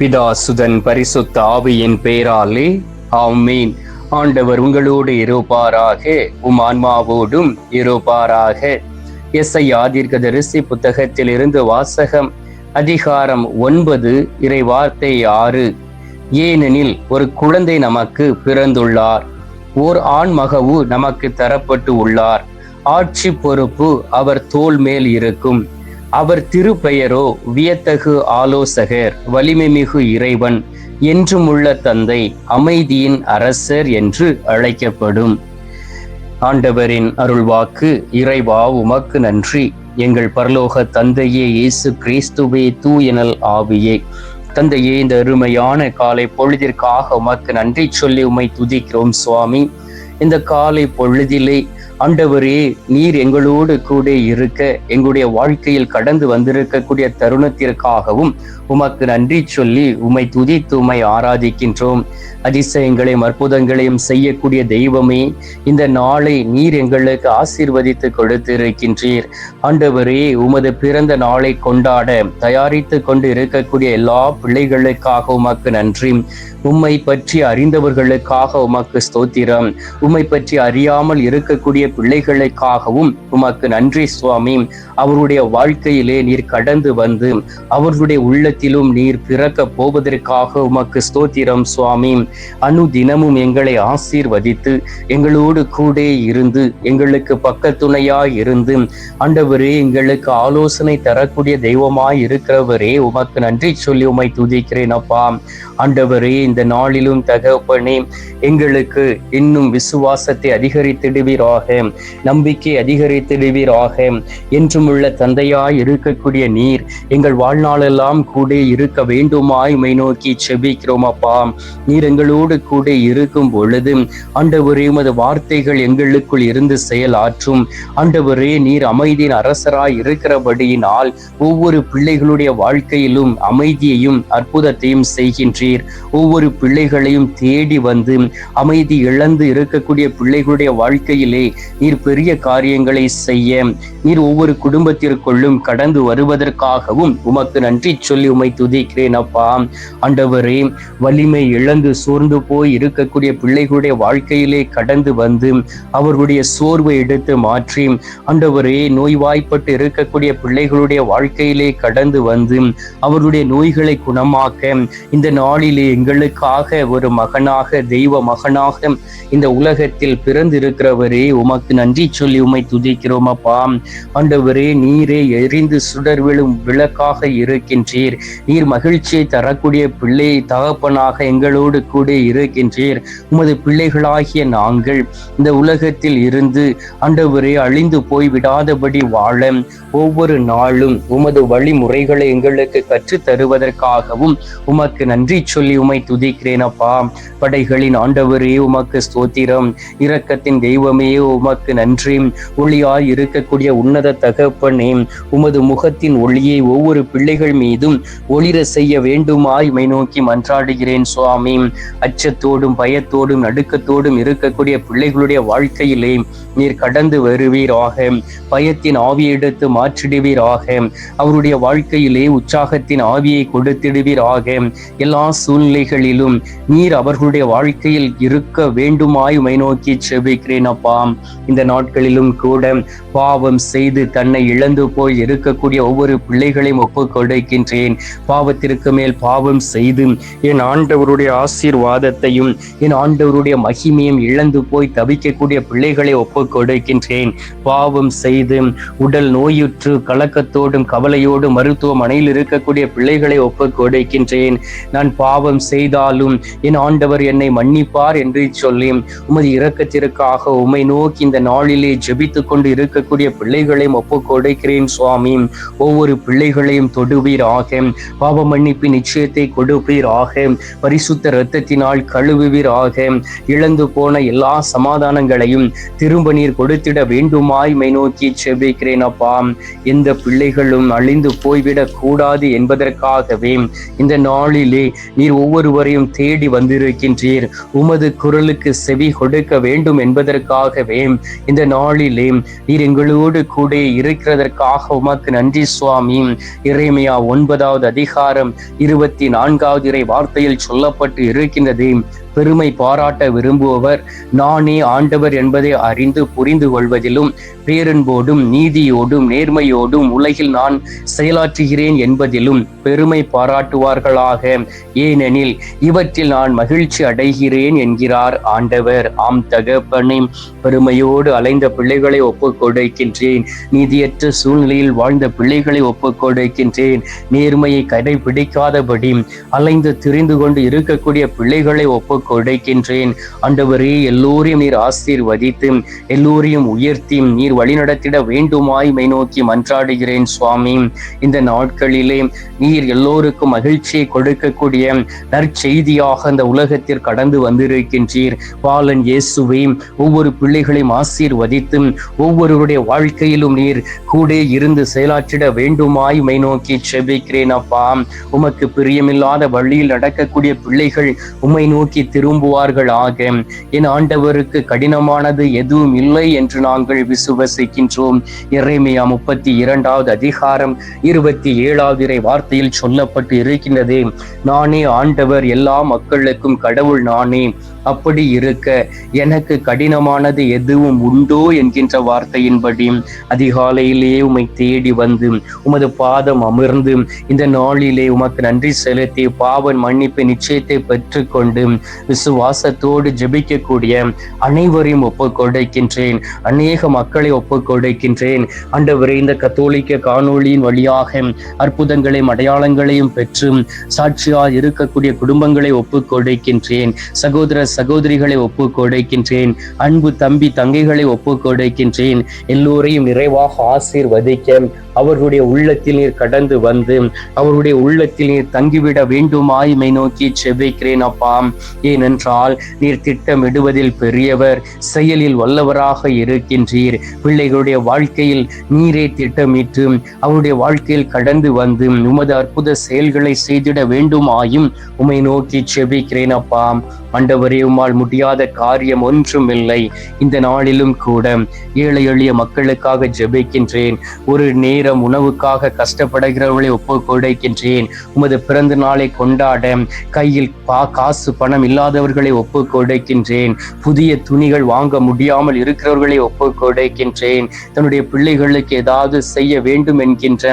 பிதா சுதன் பரிசுத்த ஆவியின் பேராலே ஆமீன். ஆண்டவர் உங்களோடு இருப்பாராக உம் ஆன்மாவோடும் இருப்பாராக. எஸ்ஐ ஆதீர்க்கதரிசி புத்தகத்தில் இருந்து வாசகம் அதிகாரம் ஒன்பது இறை வார்த்தை ஆறு. ஏனெனில் ஒரு குழந்தை நமக்கு பிறந்துள்ளார். ஓர் ஆண் மகவு நமக்கு தரப்பட்டு உள்ளார். ஆட்சி பொறுப்பு அவர் தோல் மேல் இருக்கும். அவர் திருப்பெயரோ வியத்தகு ஆலோசகர் வலிமைமிகு இறைவன் என்றும் உள்ள தந்தை அமைதியின் அரசர் என்று அழைக்கப்படும். ஆண்டவரின் அருள்வாக்கு இறைவா உமக்கு நன்றி. எங்கள் பரலோக தந்தையே இயேசு கிறிஸ்துவே தூயனல் ஆவியே. தந்தையே இந்த அருமையான காலை பொழுதிற்காக உமக்கு நன்றி சொல்லி உமை துதிக்கிறோம் சுவாமி. இந்த காலை பொழுதிலே ஆண்டவரே நீர் எங்களோடு கூட இருக்க எங்களுடைய வாழ்க்கையில் கடந்து வந்திருக்கக்கூடிய தருணத்திற்காகவும் உமக்கு நன்றி சொல்லி உம்மை துதித்து உமை ஆராதிக்கின்றோம். அதிசயங்களையும் அற்புதங்களையும் செய்யக்கூடிய தெய்வமே இந்த நாளை நீர் எங்களுக்கு ஆசீர்வதித்து கொடுத்திருக்கின்றீர். ஆண்டவரே உமது பிறந்த நாளை கொண்டாட தயாரித்து கொண்டு இருக்கக்கூடிய எல்லா பிள்ளைகளுக்காக உமக்கு நன்றி. உம்மை பற்றி அறிந்தவர்களுக்காக உமக்கு ஸ்தோத்திரம். உம்மை பற்றி அறியாமல் இருக்கக்கூடிய பிள்ளைகளுக்காகவும் உமக்கு நன்றி சுவாமி. அவருடைய வாழ்க்கையிலே நீர் கடந்து வந்து அவர்களுடைய உள்ளத்திலும் நீர் பிறக்க போவதற்காக உமக்கு ஸ்தோத்திரம் சுவாமி. அனு தினமும் எங்களை ஆசீர்வதித்து எங்களோடு கூட இருந்து எங்களுக்கு பக்கத்துணையாய் இருந்து ஆண்டவரே எங்களுக்கு ஆலோசனை தரக்கூடிய தெய்வமாய் இருக்கிறவரே உமக்கு நன்றி சொல்லி உமை துதிக்கிறேன் அப்பா. ஆண்டவரே இந்த நாளிலும் தகப்பனே எங்களுக்கு இன்னும் விசுவாசத்தை அதிகரித்திடுவீராக நம்பிக்கை அதிகரித்திடுவீராக. என்றும் உள்ள தந்தையாய் இருக்கக்கூடிய நீர் எங்கள் வாழ்நாளெல்லாம் கூட கூட இருக்க வேண்டுமாய் மை நோக்கி செபிக்கிறோம் அப்பா. நீர் எங்களோடு கூட இருக்கும் பொழுது ஆண்டவரே உமது வார்த்தைகள் எங்களுக்குள் இருந்து செயலாற்றும். ஆண்டவரே நீர் அமைதியின் அரசராய் இருக்கிறபடியினால் ஒவ்வொரு பிள்ளைகளுடைய வாழ்க்கையிலும் அமைதியையும் அற்புதத்தையும் செய்கின்றீர். ஒவ்வொரு பிள்ளைகளையும் தேடி வந்து அமைதி இழந்து இருக்கக்கூடிய பிள்ளைகளுடைய வாழ்க்கையிலே நீர் பெரிய காரியங்களை செய்ய நீர் ஒவ்வொரு குடும்பத்திற்குள்ளும் கடந்து வருவதற்காகவும் உமக்கு நன்றி சொல்லி உமை துதிக்கிறேன் அப்பா ஆண்டவரே வலிமை இழந்து சோர்ந்து போய் இருக்கக்கூடிய பிள்ளைகளுடைய வாழ்க்கையிலே கடந்து வந்து அவர்களுடைய சோர்வை எடுத்து மாற்றி ஆண்டவரே நோய்வாய்ப்பட்டு இருக்கக்கூடிய பிள்ளைகளுடைய வாழ்க்கையிலே கடந்து வந்து அவர்களுடைய நோய்களை குணமாக்க இந்த நாளிலே எங்களுக்காக ஒரு மகனாக தெய்வ மகனாக இந்த உலகத்தில் பிறந்திருக்கிறவரே உமக்கு நன்றி சொல்லி உமை துதிக்கிறோம் அப்பா ஆண்டவரே நீரே எரிந்து சுடர் விழும் விளக்காக இருக்கின்றீர். நீர் மகிழ்ச்சியை தரக்கூடிய பிள்ளை தகப்பனாக எங்களோடு கூட இருக்கின்றீர். உமது பிள்ளைகளாகிய நாங்கள் இந்த உலகத்தில் இருந்து ஆண்டவரே அழிந்து போய் விடாதபடி வாழ ஒவ்வொரு நாளும் உமது வழிமுறைகளை எங்களுக்கு கற்றுத் தருவதற்காகவும் உமக்கு நன்றி சொல்லி உமை துதிக்கிறேன் அப்பா. படைகளின் ஆண்டவரே உமக்கு ஸ்தோத்திரம். இரக்கத்தின் தெய்வமே உமக்கு நன்றி. ஒளியாய் இருக்கக்கூடிய உன்னத தகப்பனே உமது முகத்தின் ஒளியை ஒவ்வொரு பிள்ளைகள் மீதும் ஒளிர செய்ய வேண்டுமாய் மை நோக்கி மன்றாடுகிறேன் சுவாமி. அச்சத்தோடும் பயத்தோடும் நடுக்கத்தோடும் இருக்கக்கூடிய பிள்ளைகளுடைய வாழ்க்கையிலே நீர் கடந்து வருவீராக. பயத்தின் ஆவியை எடுத்து மாற்றிடுவீராக. அவருடைய வாழ்க்கையிலே உற்சாகத்தின் ஆவியை கொடுத்திடுவீராக. எல்லா சூழ்நிலைகளிலும் நீர் அவர்களுடைய வாழ்க்கையில் இருக்க வேண்டுமாய் மை நோக்கி செபிக்கிறேன் அப்பா. இந்த நாட்களிலும் கூட பாவம் செய்து தன்னை இழந்து போய் இருக்கக்கூடிய ஒவ்வொரு பிள்ளைகளையும் ஒப்புக் கொடுக்கின்றேன். பாவத்திற்கு மேல் பாவம் செய்து என் ஆண்டவருடைய ஆசீர்வாதத்தையும் என் ஆண்டவருடைய மகிமையும் இழந்து போய் தவிக்கக்கூடிய பிள்ளைகளை ஒப்புக் கொடுக்கின்றேன். பாவம் செய்து உடல் நோயுற்று கலக்கத்தோடும் கவலையோடும் மருத்துவமனையில் இருக்கக்கூடிய பிள்ளைகளை ஒப்புக் கொடுக்கின்றேன். நான் பாவம் செய்தாலும் என் ஆண்டவர் என்னை மன்னிப்பார் என்று சொல்லி உமது இரக்கத்திற்காக உம்மை நோக்கி இந்த நாளிலே ஜெபித்துக் கொண்டு இருக்கக்கூடிய பிள்ளைகளையும் ஒப்புக் கொடுக்கிறேன் சுவாமி. ஒவ்வொரு பிள்ளைகளையும் தொடுவீராக. பாவ மன்னிப்பு நிச்சயத்தை கொடுப்பீராக. பரிசுத்த இரத்தத்தினால் கழுவுவீராக. இழந்து போன எல்லா சமாதானங்களையும் திரும்ப நீர் கொடுத்திட வேண்டுமாய் மை நோக்கி செபிக்கிறேன் அப்பா. எந்த பிள்ளைகளும் அழிந்து போய்விடக் கூடாது என்பதற்காகவே இந்த நாளிலே நீர் ஒவ்வொருவரையும் தேடி வந்திருக்கின்றீர். உமது குரலுக்கு செவி கொடுக்க வேண்டும் என்பதற்காகவே இந்த நாளிலே நீர் எங்களோடு கூட இருக்கிறதற்காக உமக்கு நன்றி சுவாமி. இறைமையா ஒன்பதாவது பதினோராவது அதிகாரம் இருபத்தி நான்காவது இறை வார்த்தையில் சொல்லப்பட்டு இருக்கின்றது. பெருமை பாராட்ட விரும்புபவர். நானே ஆண்டவர் என்பதை அறிந்து புரிந்து கொள்வதிலும் பேரன்போடும் நீதியோடும் நேர்மையோடும் உலகில் நான் செயலாற்றுகிறேன் என்பதிலும் பெருமை பாராட்டுவார்களாக. ஏனெனில் இவற்றில் நான் மகிழ்ச்சி அடைகிறேன் என்கிறார் ஆண்டவர். ஆம் தகப்பனே பெருமையோடு அலைந்த பிள்ளைகளை ஒப்புக்கொடுக்கின்றேன் நீதியற்ற சூழ்நிலையில் வாழ்ந்த பிள்ளைகளை ஒப்புக்கொடுக்கின்றேன் நேர்மையை கடைபிடிக்காதபடி அலைந்து திரிந்து கொண்டு இருக்கக்கூடிய பிள்ளைகளை ஒப்பு ஒப்புக் கொடுக்கின்றேன். ஆண்டவரே எல்லோரையும் நீர் ஆசீர்வதித்து எல்லோரையும் உயர்த்தி நீர் வழிநடத்திட வேண்டுமாய் மை நோக்கி மன்றாடுகிறேன் சுவாமி. இந்த நாட்களிலே நீர் எல்லோருக்கும் மகிழ்ச்சியை கொடுக்கக்கூடிய நற்செய்தியாக அந்த உலகத்தில் கடந்து வந்திருக்கின்றீர். பாலன் இயேசுவை ஒவ்வொரு பிள்ளைகளையும் ஆசீர்வதித்து ஒவ்வொருவருடைய வாழ்க்கையிலும் நீர் கூட இருந்து செயலாற்றிட வேண்டுமாய் மை நோக்கி செபிக்கிறேன் அப்பா. உமக்கு பிரியமில்லாத வழியில் நடக்கக்கூடிய பிள்ளைகள் உம்மை நோக்கி திரும்புவார்கள் ஆக என் ஆண்டவருக்கு கடினமானது எதுவும் இல்லை என்று நாங்கள் விசுவசிக்கின்றோம். இறைமையா முப்பத்தி இரண்டாவது அதிகாரம் இருபத்தி ஏழாவது இறை வார்த்தையில் சொல்லப்பட்டு இருக்கின்றது. நானே ஆண்டவர் எல்லா மக்களுக்கும் கடவுள் நானே. அப்படி இருக்க எனக்கு கடினமானது எதுவும் உண்டோ என்கின்ற வார்த்தையின்படி அதிகாலையிலே உமை தேடி வந்து உமது பாதம் அமர்ந்து இந்த நாளிலே உமக்கு நன்றி செலுத்தி பாவன் மன்னிப்பு நிச்சயத்தை பெற்றுக்கொண்டு விசுவாசத்தோடு ஜெபிக்கக்கூடிய அனைவரையும் ஒப்புக்கொடுக்கின்றேன். அநேக மக்களை ஒப்புக்கொடுக்கின்றேன். கொடுக்கின்றேன் ஆண்டவரே இந்த கத்தோலிக்க காணொளியின் வழியாக அற்புதங்களையும் அடையாளங்களையும் பெற்று சாட்சியால் இருக்கக்கூடிய குடும்பங்களை ஒப்புக்கொடுக்கின்றேன். சகோதர சகோதரிகளை ஒப்புக்கொடுக்கின்றேன். அன்பு தம்பி தங்கைகளை ஒப்புக்கொடுக்கின்றேன். எல்லோரையும் நிறைவாக ஆசீர்வதிக்க அவர்களுடைய உள்ளத்தில் நீர் கடந்து வந்து அவருடைய உள்ளத்தில் நீர் தங்கிவிட வேண்டுமாய் மை நோக்கி செவ்விக்கிறேன் அப்பா. ஏனென்றால் நீர் திட்டமிடுவதில் பெரியவர் செயலில் வல்லவராக இருக்கின்றீர். பிள்ளைகளுடைய வாழ்க்கையில் நீரே திட்டமிட்டு அவருடைய வாழ்க்கையில் கடந்து வந்து உமது அற்புத செயல்களை செய்திட வேண்டுமாயும் உமை நோக்கி செபிக்கிறேன் அப்பா. ஆண்டவரே உம்மால் முடியாத காரியம் ஒன்றும் இல்லை இந்த நாளிலும் கூட ஏழை எளிய மக்களுக்காக ஜெபிக்கின்றேன். ஒரு நேரம் உணவுக்காக கஷ்டப்படுகிறவர்களை ஒப்பு கொடுக்கின்றேன் உமது பிறந்த நாளை கொண்டாட கையில் பா காசு பணம் இல்லாதவர்களை ஒப்பு கொடுக்கின்றேன் புதிய துணிகள் வாங்க முடியாமல் இருக்கிறவர்களை ஒப்பு கொடுக்கின்றேன் தன்னுடைய பிள்ளைகளுக்கு ஏதாவது செய்ய வேண்டும் என்கின்ற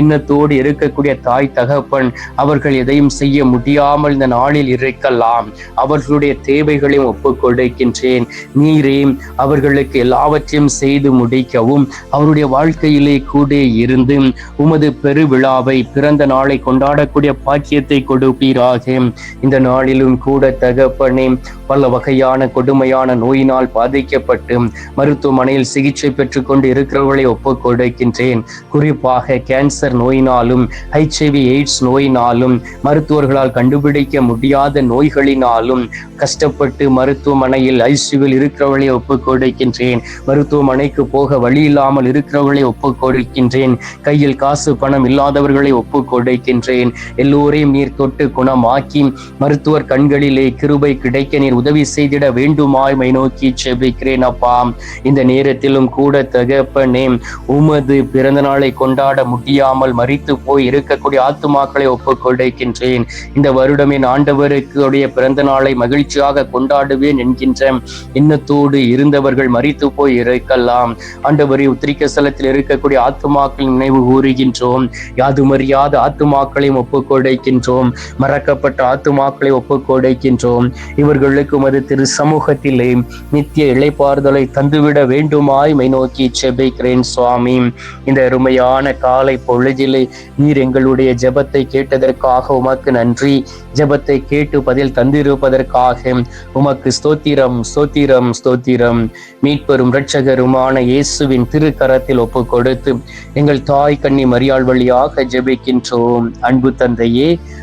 எண்ணத்தோடு இருக்கக்கூடிய தாய் தகப்பன் அவர்கள் எதையும் செய்ய முடியாமல் இந்த நாளில் இருக்கலாம். அவர்களுடைய தேவைகளையும் ஒப்பு கொடுக்கின்றேன் நீரே அவர்களுக்கு எல்லாவற்றையும் செய்து முடிக்கவும் அவருடைய வாழ்க்கையிலே கூட இருந்து உமது பெருவிழாவை பிறந்த நாளை கொண்டாடக்கூடிய பாக்கியத்தை கொடுப்பீராக. இந்த நாளிலும் கூட தகப்பனே பல வகையான கொடுமையான நோயினால் பாதிக்கப்பட்டு மருத்துவமனையில் சிகிச்சை பெற்றுக் கொண்டு இருக்கிறவர்களை ஒப்புக் கொடுக்கின்றேன். குறிப்பாக கேன்சர் நோயினாலும் ஹெச்ஐவி எய்ட்ஸ் நோயினாலும் மருத்துவர்களால் கண்டுபிடிக்க முடியாத நோய்களினாலும் கஷ்டப்பட்டு மருத்துவமனையில் ஐசியூவில் இருக்கிறவர்களை ஒப்புக் கொடுக்கின்றேன். மருத்துவமனைக்கு போக வழி இல்லாமல் இருக்கிறவர்களை ஒப்புக் கொடுக்கின்றேன். கையில் காசு பணம் இல்லாதவர்களை ஒப்புக் கொடுக்கின்றேன். எல்லோரையும் நீர் தொட்டு குணமாக்கி மருத்துவர் கண்களிலே கிருபை கிடைக்க நீர் உதவி செய்திட வேண்டுமாய்மை நோக்கி செபிக்கிறேன் அப்பா இந்த நேரத்திலும் கூட தகப்பனே உமது பிறந்த நாளை கொண்டாட முடியாமல் மறித்து போய் இருக்கக்கூடிய ஆத்துமாக்களை ஒப்புக்கொள்கின்றேன். இந்த வருடம் என் ஆண்டவருக்கு உடைய பிறந்த நாளை மகிழ்ச்சியாக கொண்டாடுவேன் என்கின்ற எண்ணத்தோடு இருந்தவர்கள் மறித்து போய் இருக்கலாம். ஆண்டவரை உத்திரிக்க ஸ்தலத்தில் இருக்கக்கூடிய ஆத்துமாக்கள் நினைவு கூறுகின்றோம். யாதுமறியாத ஆத்துமாக்களையும் ஒப்புக்கொடைக்கின்றோம். மறக்கப்பட்ட ஆத்துமாக்களை ஒப்புக்கொடைக்கின்றோம். கொடுக்கின்றோம் இவர்களுக்கு உமது திரு சமூகத்திலே நித்திய இளைப்பாறுதலை தந்துவிட வேண்டுமாய் மை நோக்கி செபிக்கிறேன் சுவாமி. இந்த அருமையான காலை பொழுதிலே நீர் எங்களுடைய ஜெபத்தை கேட்டதற்காக உமக்கு நன்றி. ஜெபத்தை கேட்டு பதில் தந்திருப்பதற்காக உமக்கு ஸ்தோத்திரம் ஸ்தோத்திரம் ஸ்தோத்திரம். மீட்பெரும் இரட்சகருமான இயேசுவின் திருக்கரத்தில் ஒப்பு கொடுத்து எங்கள் தாய் கண்ணி மரியாள் வழியாக ஜெபிக்கின்றோம். அன்பு தந்தையே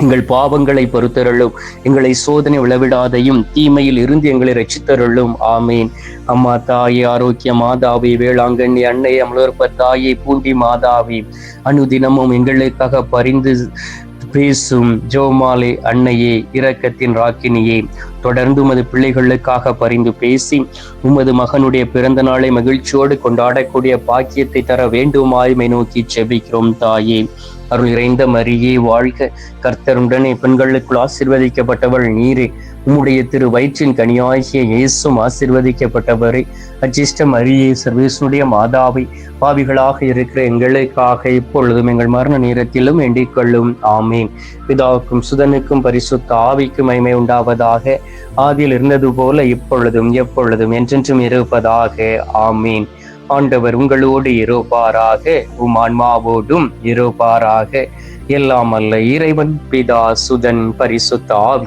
எங்கள் பாவங்களை பொறுத்தருளும் எங்களை சோதனை விளவிடாதையும் தீமையில் இருந்து எங்களை ரட்சித்தருளும் ஆமீன். அம்மா தாயே ஆரோக்கிய மாதாவி வேளாங்கண்ணி அன்னை அமலோற்ப தாயே பூண்டி மாதாவி அனுதினமும் எங்களுக்காக பரிந்து பேசும் ஜோமாலே அன்னையே இரக்கத்தின் ராக்கினியே. தொடர்ந்து உமது பிள்ளைகளுக்காக பரிந்து பேசி உமது மகனுடைய பிறந்த நாளை மகிழ்ச்சியோடு கொண்டாடக்கூடிய பாக்கியத்தை தர வேண்டுமாயுமை நோக்கி செபிக்கிறோம் தாயே. அருள் இறைந்த மரியே வாழ்க. கர்த்தருடனே பெண்களுக்குள் ஆசிர்வதிக்கப்பட்டவள் நீரே. உம்முடைய திரு வயிற்றின் கனியாகிய இயேசும் ஆசிர்வதிக்கப்பட்டவரை அச்சிஷ்டம் மரியே சர்வேசனுடைய மாதாவை பாவிகளாக இருக்கிற எங்களுக்காக இப்பொழுதும் எங்கள் மரண நேரத்திலும் வேண்டிக் கொள்ளும். ஆமீன். பிதாவுக்கும் சுதனுக்கும் பரிசுத்த ஆவிக்கும் மைமை உண்டாவதாக ஆதியில் இருந்தது போல இப்பொழுதும் எப்பொழுதும் என்றென்றும் இருப்பதாக. ஆமீன். ஆண்டவர் உங்களோடு இருப்பாராக உம் ஆன்மாவோடும் இருப்பாராக. எல்லாம் அல்ல இறைவன் பிதா சுதன் பரிசுத்த ஆவி.